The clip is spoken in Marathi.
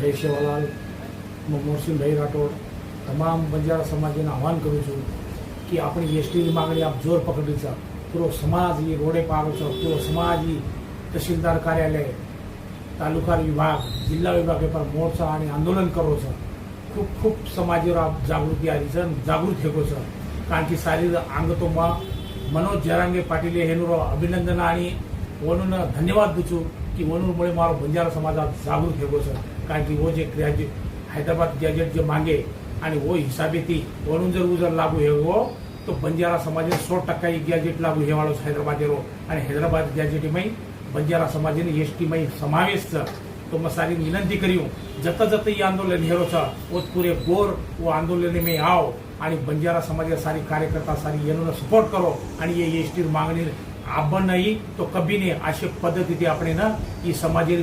જય સેવાલાલ હું મોરસિંહભાઈ રાઠોડ તમામ બંજારા સમાજને આહવાન કરું છું કે આપણી એસટીની માગણી આપ જોર પકડી છે પૂરો સમાજ એ રોડે પાડો છે પૂરો સમાજ એ તહસીલદાર કાર્યાલય તાલુકા વિભાગ જિલ્લા વિભાગ પર મોરચા અને આંદોલન કરો છે ખૂબ ખૂબ સમાજેરો આપ જાગૃતિ આવી છે અને જાગૃત થયો છે કારણ કે સારી આંગતોમાં મનોજ જરાંગે પાટીલે એનું અભિનંદન आणि ઓનુને ધન્યવાદ દઉં છું की म्हणून मुळे मला बंजारा समाजात जागरूक हे गोष्ट. कारण की वो जे क्रियाजी हैदराबाद गॅजेट जे मागे आणि हो वो हिसाबे ती म्हणून जर उजर लागू हे वो तो बंजारा समाजाने सो टक्का गॅजेट लागू हे वाढवस हैदराबाद येलो आणि हैदराबाद गॅजेटीमाई बंजारा समाजाने एस टी टीमाई समावेश तो मग सारी विनंती करू जत जत ही आंदोलन हेरो ओत पूरे गोर व आंदोलन में आव. आणि बंजारा समाजात सारी कार्यकर्ता सारी येणं सपोर्ट करो. आणि ये एस टी मागणी આપણને તો કભી નહીં. આશિક પદ્ધતિથી આપણે ના એ સમાજે